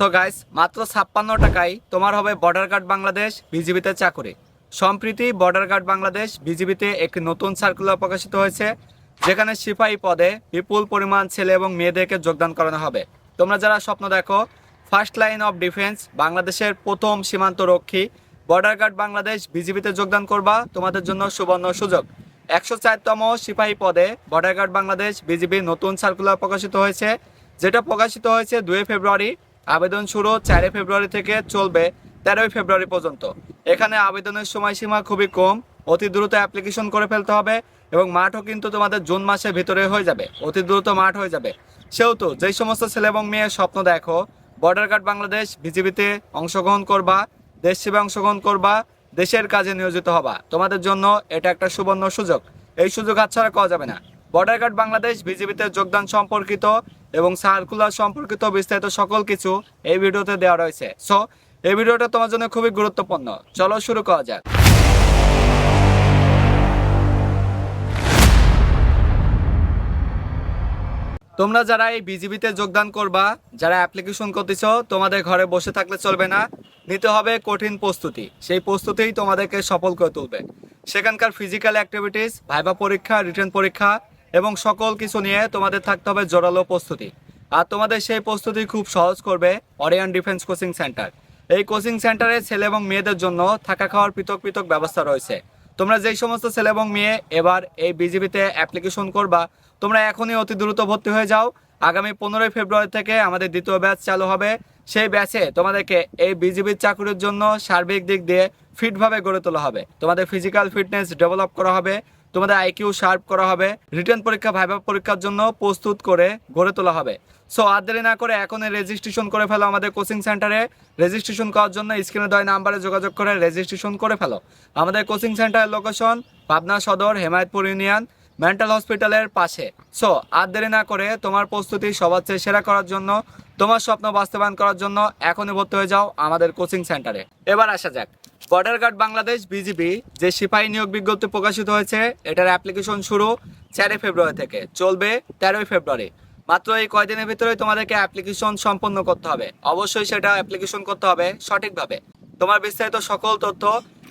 So guys মাত্র ছাপ্পান্ন টাকায় তোমার হবে বর্ডার গার্ড বাংলাদেশ বিজিবিতে চাকুরি। সম্প্রীতি বর্ডার গার্ড বাংলাদেশ বিজিবিতে একটি নতুন সার্কুলার প্রকাশিত হয়েছে, যেখানে সিপাহী পদে বিপুল পরিমাণ ছেলে এবং মেয়েদেরকে যোগদান করানো হবে। তোমরা যারা স্বপ্ন দেখো ফার্স্ট লাইন অফ ডিফেন্স বাংলাদেশের প্রথম সীমান্ত রক্ষী বর্ডার গার্ড বাংলাদেশ বিজিবিতে যোগদান করবা, তোমাদের জন্য সুবর্ণ সুযোগ। একশো চারতম সিপাহী পদে বর্ডার গার্ড বাংলাদেশ বিজিবির নতুন সার্কুলার প্রকাশিত হয়েছে, যেটা প্রকাশিত হয়েছে দুই ফেব্রুয়ারি আবেদন শুরু চারই ফেব্রুয়ারি থেকে চলবে তেরোই ফেব্রুয়ারি পর্যন্ত। এখানে আবেদনের সময়সীমা খুবই কম, অতি দ্রুত অ্যাপ্লিকেশন করে ফেলতে হবে এবং মাঠও কিন্তু তোমাদের জুন মাসের ভিতরে হয়ে যাবে, অতি দ্রুত মাঠ হয়ে যাবে। সেহেতু যেই সমস্ত ছেলে এবং মেয়ে স্বপ্ন দেখো বর্ডার গার্ড বাংলাদেশ বিজিবিতে অংশগ্রহণ করবা, দেশ সেবা অংশগ্রহণ করবা, দেশের কাজে নিয়োজিত হবা। তোমাদের জন্য এটা একটা সুবর্ণ সুযোগ। এই সুযোগ হাতছাড়া করা যাবে না। বর্ডার গার্ড বাংলাদেশ বিজিবিতে যোগদান সম্পর্কিত এবং সার্কুলার সম্পর্কিত বিস্তারিত সকল কিছু এই ভিডিওতে দেওয়া রয়েছে। সো এই ভিডিওটা তোমার জন্য খুবই গুরুত্বপূর্ণ। চলো শুরু করা যাক। তোমরা যারা এই বিজিবিতে যোগদান করবা, যারা অ্যাপ্লিকেশন করতেছ, তোমাদের ঘরে বসে থাকলে চলবে না। নিতে হবে কঠিন প্রস্তুতি। সেই প্রস্তুতিই তোমাদেরকে সফল করে তুলবে। সেখানকার ফিজিক্যাল অ্যাক্টিভিটিস ভাইবা পরীক্ষা রিটার্ন পরীক্ষা এবং সকল কিছু নিয়ে তোমাদের থাকতে হবে জোরালো প্রস্তুতি। আর তোমাদের সেই প্রস্তুতি খুব সহজ করবে অরিয়ান ডিফেন্স কোচিং সেন্টার এই কোচিং সেন্টারে ছেলে এবং মেয়েদের জন্য থাকা খাওয়ার পৃথক পৃথক ব্যবস্থা রয়েছে। তোমরা যেই সমস্ত ছেলে এবং মেয়ে এবার এই বিজিবিতে অ্যাপ্লিকেশন করবা, তোমরা এখনই অতি দ্রুত ভর্তি হয়ে যাও। আগামী পনেরোই ফেব্রুয়ারি থেকে আমাদের দ্বিতীয় ব্যাচ চালু হবে। সেই ব্যাচে তোমাদেরকে এই বিজিবির চাকরির জন্য সার্বিক দিক দিয়ে ফিটভাবে গড়ে তোলা হবে। তোমাদের ফিজিক্যাল ফিটনেস ডেভেলপ করা হবে। তোমাদের আইকিউ শার্প করা হবে। রিটার্ন পরীক্ষা ভাইবা পরীক্ষার জন্য প্রস্তুত করে গড়ে তোলা হবে। সো আর দেরি না করে এখনই রেজিস্ট্রেশন করে ফেলো আমাদের কোচিং সেন্টারে রেজিস্ট্রেশন করার জন্য স্ক্রিনে দেওয়া নাম্বারে যোগাযোগ করে রেজিস্ট্রেশন করে ফেলো। আমাদের কোচিং সেন্টারের লোকেশন পাবনা সদর, হেমায়তপুর ইউনিয়ন মেন্টাল হসপিটালের পাশে। সো আর দেরি না করে তোমার প্রস্তুতি সবার চেয়ে সেরা করার জন্য, তোমার স্বপ্ন বাস্তবায়ন করার জন্য এখনই ভর্তি হয়ে যাও আমাদের কোচিং সেন্টারে এবার আসা যাক। বর্ডার গার্ড বাংলাদেশ বিজিবি যে সিপাহী নিয়োগ বিজ্ঞপ্তি প্রকাশিত হয়েছে, এটার অ্যাপ্লিকেশন শুরু চারই ফেব্রুয়ারি থেকে। চলবে তেরোই ফেব্রুয়ারি। মাত্র এই কয়দিনের ভিতরে তোমাদেরকে অ্যাপ্লিকেশন সম্পন্ন করতে হবে। অবশ্যই সেটা অ্যাপ্লিকেশন করতে হবে সঠিকভাবে। তোমার বিস্তারিত সকল তথ্য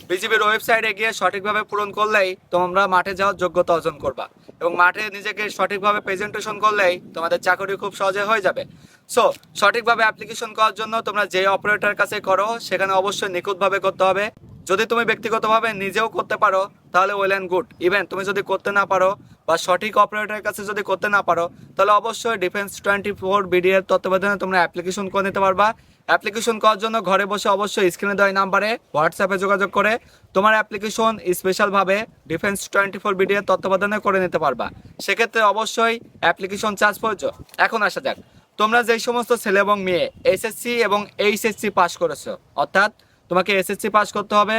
বিজিবির ওয়েবসাইটে গিয়ে সঠিকভাবে পূরণ করলেই তোমরা মাঠে যাওয়ার যোগ্যতা অর্জন করবা। এবং মাঠে নিজেকে সঠিকভাবে প্রেজেন্টেশন করলেই তোমাদের চাকরি খুব সহজে হয়ে যাবে। সো সঠিকভাবে অ্যাপ্লিকেশন করার জন্য তোমরা যে অপারেটর কাছে করো, সেখানে অবশ্যই নিখুঁতভাবে করতে হবে। যদি তুমি ব্যক্তিগতভাবে নিজেও করতে পারো, তাহলে ওয়েল অ্যান্ড গুড ইভেন তুমি যদি করতে না পারো বা সঠিক অপারেটরের কাছে যদি করতে না পারো, তাহলে অবশ্যই ডিফেন্স টোয়েন্টি ফোর বিডিএর তত্ত্বাবধানে তোমরা অ্যাপ্লিকেশন করে নিতে পারবা। অ্যাপ্লিকেশন করার জন্য ঘরে বসে অবশ্যই স্ক্রিনে দেওয়া নাম্বারে হোয়াটসঅ্যাপে যোগাযোগ করে তোমার অ্যাপ্লিকেশন স্পেশালভাবে ডিফেন্স টোয়েন্টি ফোর বিডিএর তত্ত্বাবধানে করে নিতে পারবা। সেক্ষেত্রে অবশ্যই অ্যাপ্লিকেশন চার্জ প্রয়োজ্য। এখন আসা যাক। তোমরা যেই সমস্ত ছেলে এবং মেয়ে এসএসসি এবং এইচএসসি পাস করেছ, অর্থাৎ তোমাকে এসএসসি পাস করতে হবে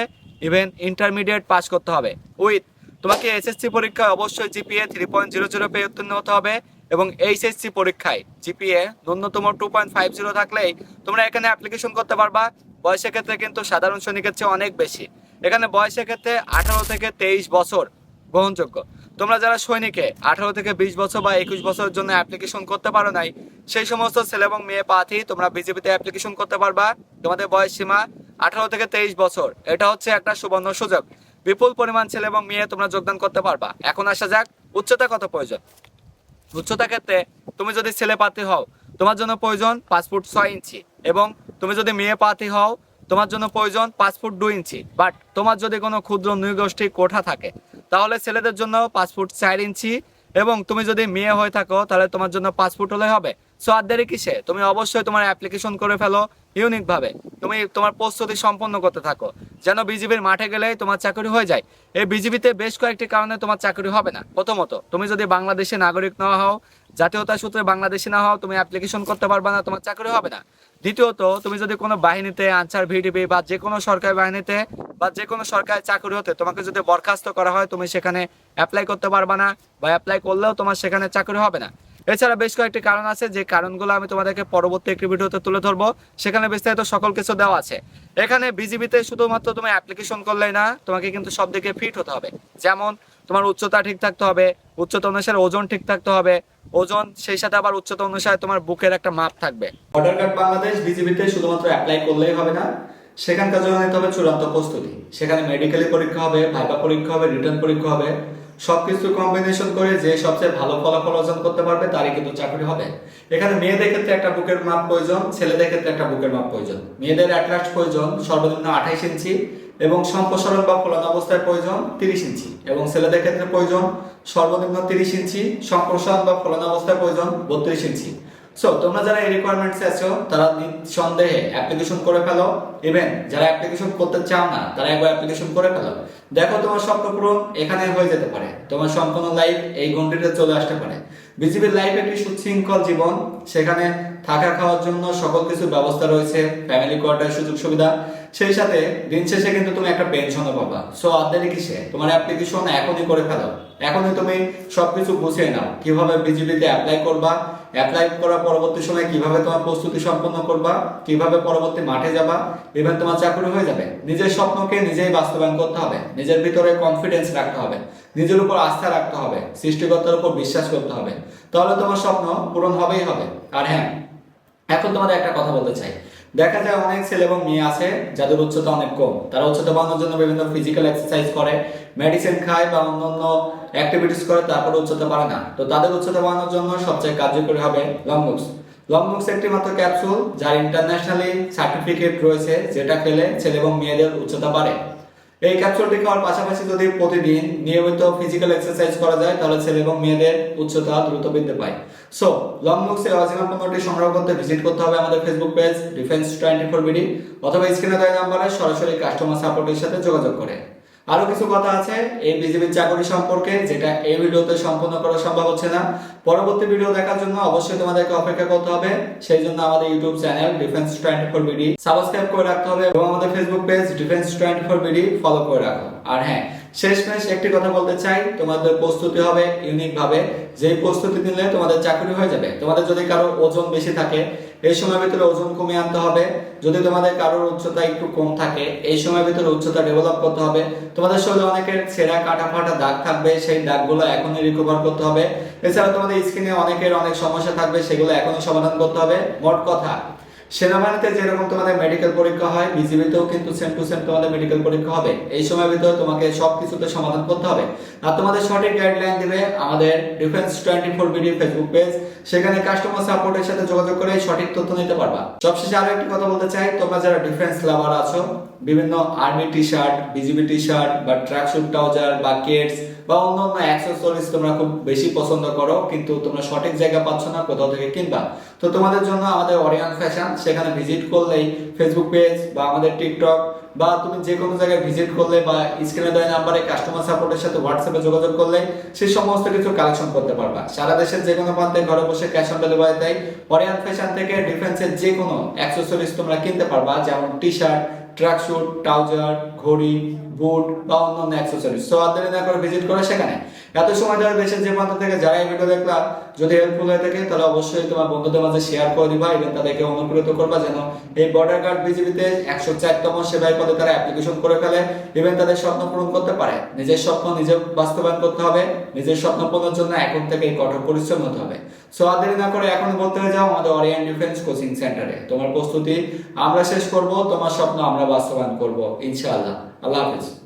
ইভেন ইন্টারমিডিয়েট পাস করতে হবে। উইথ তোমাকে এসএসসি পরীক্ষায় অবশ্যই GPA three point zero zero পেয়ে উত্তীর্ণ হতে হবে এবং এইচএসসি পরীক্ষায় জিপিএ ন্যূনতম টু পয়েন্ট ফাইভ জিরো থাকলেই তোমরা এখানে অ্যাপ্লিকেশন করতে পারবা। বয়সের ক্ষেত্রে কিন্তু সাধারণ সৈনিকের চেয়ে অনেক বেশি। এখানে বয়সের ক্ষেত্রে আঠারো থেকে তেইশ বছর গ্রহণযোগ্য। তোমরা যারা সৈনিকে আঠারো থেকে বিশ বছর বা একুশ বছরের জন্য অ্যাপ্লিকেশন করতে পারো নাই, সেই সমস্ত ছেলে এবং মেয়ে প্রার্থী তোমরা বিজেপিতে অ্যাপ্লিকেশন করতে পারবা। তোমাদের বয়স সীমা আঠারো থেকে তেইশ বছর। এটা হচ্ছে একটা সুবর্ণ সুযোগ। বিপুল পরিমাণ ছেলে এবং মেয়ে তোমরা যোগদান করতে পারবা। এখন আসা যাক, উচ্চতা কত প্রয়োজন? উচ্চতা ক্ষেত্রে তুমি যদি ছেলে প্রার্থী হও, তোমার জন্য প্রয়োজন পাঁচ ফুট ছয় ইঞ্চি। এবং তুমি যদি মেয়ে প্রার্থী হও, তোমার জন্য প্রয়োজন পাঁচ ফুট দুই ইঞ্চি। বাট তোমার যদি কোনো ক্ষুদ্র নৃগোষ্ঠী কোঠা থাকে, তাহলে ছেলেদের জন্য পাঁচ ফুট চার ইঞ্চি এবং তুমি যদি মেয়ে হয়ে থাকো, তাহলে তোমার জন্য ফুট হলে হবে। সো আর দেরি কিসে? তুমি অবশ্যই তোমার অ্যাপ্লিকেশন করে ফেলো ইউনিকভাবে তুমি তোমার প্রস্তুতি সম্পন্ন করতে থাকো। যেন বিজিবির মাঠে গেলে তোমার চাকরি হয়ে যায়। এই বিজিবিতে বেশ কয়েকটি কারণে তোমার চাকরি হবে না। প্রথমত, তুমি যদি বাংলাদেশে নাগরিক না হও জাতীয়তা সূত্রে বাংলাদেশি না হও, তুমি অ্যাপ্লিকেশন করতে পারবে না, তোমার চাকরি হবে না। দ্বিতীয়ত, তুমি যদি কোনো বাহিনীতে আনসার ভিডিপি বা যে কোনো সরকারি বাহিনীতে বা যে কোনো সরকারি চাকরি হতে তোমাকে যদি বরখাস্ত করা হয়, তুমি সেখানে অ্যাপ্লাই করতে পারবে না বা অ্যাপ্লাই করলেও তোমার সেখানে চাকরি হবে না। এছাড়া বেশ কয়েকটি কারণ আছে, যে কারণগুলো আমি তোমাদেরকে পরবর্তী একটি ভিডিওতে তুলে ধরবো। সেখানে বিস্তারিত সকল কিছু দেওয়া আছে। এখানে বিজিবিতে শুধুমাত্র তুমি অ্যাপ্লিকেশন করলেই না, তোমাকে কিন্তু সব দিকে ফিট হতে হবে। যেমন, তোমার উচ্চতা ঠিক থাকতে হবে, উচ্চতা অনুসারে ওজন ঠিক থাকতে হবে ওজন, সেই সাথে আবার উচ্চতা অনুসারে তোমার বুকের একটা মাপ থাকবে। বাংলাদেশ বিজিবিতে শুধুমাত্র অ্যাপ্লাই করলেই হবে না সেখানকার জন্য নিতে হবে চূড়ান্ত প্রস্তুতি। সেখানে পরীক্ষা হবে ভাইবা পরীক্ষা হবে রিটার্ন পরীক্ষা হবে। সবকিছু কম্বিনেশন করে যে সবচেয়ে ভালো ফলাফল অর্জন করতে পারবে, তারই কিন্তু চাকরি হবে। এখানে মেয়েদের ক্ষেত্রে একটা বুকের মাপ প্রয়োজন, ছেলেদের ক্ষেত্রে একটা বুকের মাপ প্রয়োজন। মেয়েদের অ্যাটলাস্ট প্রয়োজন সর্বনিম্ন আঠাইশ ইঞ্চি এবং সম্প্রসারণ বা ফলন অবস্থায় প্রয়োজন তিরিশ ইঞ্চি। এবং ছেলেদের ক্ষেত্রে প্রয়োজন সর্বনিম্ন তিরিশ ইঞ্চি, সম্প্রসারণ বা ফলন অবস্থায় প্রয়োজন বত্রিশ ইঞ্চি। সো তোমরা যারা এই রিকোয়ারমেন্টস আছো, তারা সন্দেহে অ্যাপ্লিকেশন করে ফেলো। ইভেন যারা অ্যাপ্লিকেশন করতে চাও না, তারা একবার অ্যাপ্লিকেশন করে ফেলো। দেখো তোমার স্বপ্ন পূরণ এখানে হয়ে যেতে পারে। তোমার সম্পূর্ণ লাইফ এই গন্ডিতে চলে আসতে পারে। বিজিবির লাইফ একটি সুশৃঙ্খল জীবন। সেখানে থাকা খাওয়ার জন্য সকল কিছু ব্যবস্থা রয়েছে ফ্যামিলি কোয়ার্টার সুযোগ সুবিধা। সেই সাথে দিন শেষে কিন্তু তুমি একটা পেনশনও পাবা। সো আদারি কিসে? তোমার অ্যাপ্লিকেশন এখনই করে ফেলো। এখনই তুমি সবকিছু গুছিয়ে নাও। কীভাবে বিজিবিতে অ্যাপ্লাই করবা অ্যাপ্লাই করার পরবর্তী সময় কীভাবে তোমার প্রস্তুতি সম্পন্ন করবা, কীভাবে পরবর্তী মাঠে যাবা ইভেন তোমার চাকরি হয়ে যাবে। নিজের স্বপ্নকে নিজেই বাস্তবায়ন করতে হবে। নিজের ভিতরে কনফিডেন্স রাখতে হবে। নিজের উপর আস্থা রাখতে হবে। সৃষ্টিকর্তার উপর বিশ্বাস করতে হবে। তাহলে তোমার স্বপ্ন পূরণ হবেই হবে। আর হ্যাঁ এখন তোমাদের একটা কথা বলতে চাই। দেখা যায় অনেক ছেলে এবং মেয়ে আছে, যাদের উচ্চতা অনেক কম। তারা উচ্চতা জন্য বিভিন্ন ফিজিক্যাল এক্সারসাইজ করে মেডিসিন খায় বা অন্যান্য অ্যাক্টিভিটিস করে, তারপরে উচ্চতা বাড়ে না। তো তাদের উচ্চতা বাড়ানোর জন্য সবচেয়ে কার্যকরী হবে লং মুভস লং একটি মাত্র ক্যাপসুল যার ইন্টারন্যাশনালি সার্টিফিকেট রয়েছে, যেটা খেলে ছেলে এবং মেয়েদের উচ্চতা বাড়ে। এই ক্যাপসুলটি খাওয়ার পাশাপাশি যদি প্রতিদিন নিয়মিত ফিজিক্যাল এক্সারসাইজ করা যায়, তাহলে ছেলে এবং মেয়েদের উচ্চতা দ্রুত বৃদ্ধি পায়। সো লং মুক্স এর অজিমা পণ্যটি সংগ্রহ করতে ভিজিট করতে হবে আমাদের Facebook page defence twenty four BD অথবা স্ক্রিনে দেওয়া নাম্বারে সরাসরি কাস্টমার সাপোর্টের সাথে যোগাযোগ করে। আরও কিছু কথা আছে এই বিজিবির চাকরি সম্পর্কে, যেটা এই ভিডিওতে সম্পূর্ণ করা সম্ভব হচ্ছে না। পরবর্তী ভিডিও দেখার জন্য অবশ্যই তোমাদেরকে অপেক্ষা করতে হবে। সেই জন্য আমাদের YouTube channel defence twenty four BD subscribe করে রাখতে হবে এবং আমাদের Facebook page defence twenty four BD follow করে রাখো। আর হ্যাঁ শেষমেশ একটি কথা বলতে চাই, তোমাদের প্রস্তুতি হবে ইউনিক ভাবে যেই প্রস্তুতি নিলে তোমাদের চাকরি হয়ে যাবে। তোমাদের যদি কারও ওজন বেশি থাকে, এই সময়ের ভিতরে ওজন কমিয়ে আনতে হবে। যদি তোমাদের কারোর উচ্চতা একটু কম থাকে, এই সময়ের ভিতরে উচ্চতা ডেভেলপ করতে হবে। তোমাদের শরীরে অনেকের ছেঁড়া কাটা ফাটা দাগ থাকবে, সেই দাগগুলো এখনই রিকভার করতে হবে। এছাড়া তোমাদের স্কিনে অনেকের অনেক সমস্যা থাকবে, সেগুলো এখনই সমাধান করতে হবে। মোট কথা সেনাবাহিনীতে যেরকম তোমাদের মেডিকেল পরীক্ষা হয় বিজিবিতেও কিন্তু সেম টু সেম তোমাদের মেডিকেল পরীক্ষা হবে। এই সময়ের ভিতরে তোমাকে সব কিছুতে সমাধান করতে হবে। আর তোমাদের সঠিক গাইডলাইন দিবে আমাদের defence twenty four BD Facebook page সেখানে কাস্টমার সাপোর্টের সাথে যোগাযোগ করে সঠিক তথ্য নিতে পারবা। সবশেষে আরও একটি কথা বলতে চাই, তোমরা যারা ডিফেন্স লাভার আছো, বিভিন্ন army T shirt BGB T shirt বা ট্র্যাকশুট ট্রাউজার বা কেটস বা অন্যান্য অ্যাক্সেসরিজ তোমরা খুব বেশি পছন্দ করো, কিন্তু তোমরা সঠিক জায়গা পাচ্ছ না, কোথাও থেকে কিনবা। তো তোমাদের জন্য আমাদের অরিয়ান ফ্যাশন সেখানে ভিজিট করলেই ফেসবুক পেজ বা আমাদের টিকটক বা তুমি যে কোনো জায়গায় ভিজিট করলে বা স্ক্রিনে দেওয়া নাম্বারে কাস্টমার সাপোর্টের সাথে হোয়াটসঅ্যাপে যোগাযোগ করলে সেই সমস্ত কিছু কালেকশন করতে পারবা। সারা দেশের যে কোনো প্রান্তে ঘরে বসে ক্যাশ অন ডেলিভারি দেয় অরিয়ান ফ্যাশন থেকে ডিফেন্সের যে কোনো অ্যাক্সেসরিজ তোমরা কিনতে পারবা, যেমন টি শার্ট ট্র্যাকশুট ট্রাউজার ঘড়ি বুট বা অন্যান্য অ্যাক্সেসরিজ সো আর না করে ভিজিট করে সেখানে। এত সময় ধরে দেশের যে প্রান্ত থেকে যারা এই ভিডিও দেখলাম যদি হেল্পফুল হয়ে থাকে, তাহলে অবশ্যই তোমার বন্ধুদের মাঝে শেয়ার করে দিবা এবং তাদেরকে অনুপ্রেরিত করবা যেন এই বর্ডার গার্ড বিজিবিতে একশো চারতম সেবাই পদে তারা অ্যাপ্লিকেশন করে ফেলে এবং তাদের স্বপ্ন পূরণ করতে পারে। নিজের স্বপ্ন নিজে বাস্তবায়ন করতে হবে, নিজের স্বপ্ন পূরণের জন্য এখন থেকে কঠোর পরিশ্রম হতে হবে। সো আর দেরি না করে এখন বলতে যাও আমাদের অরিয়ান ডিফেন্স কোচিং সেন্টারে তোমার প্রস্তুতি আমরা শেষ করব, তোমার স্বপ্ন আমরা বাস্তবায়ন করব, ইনশাআল্লাহ। আল্লাহ হাফিজ।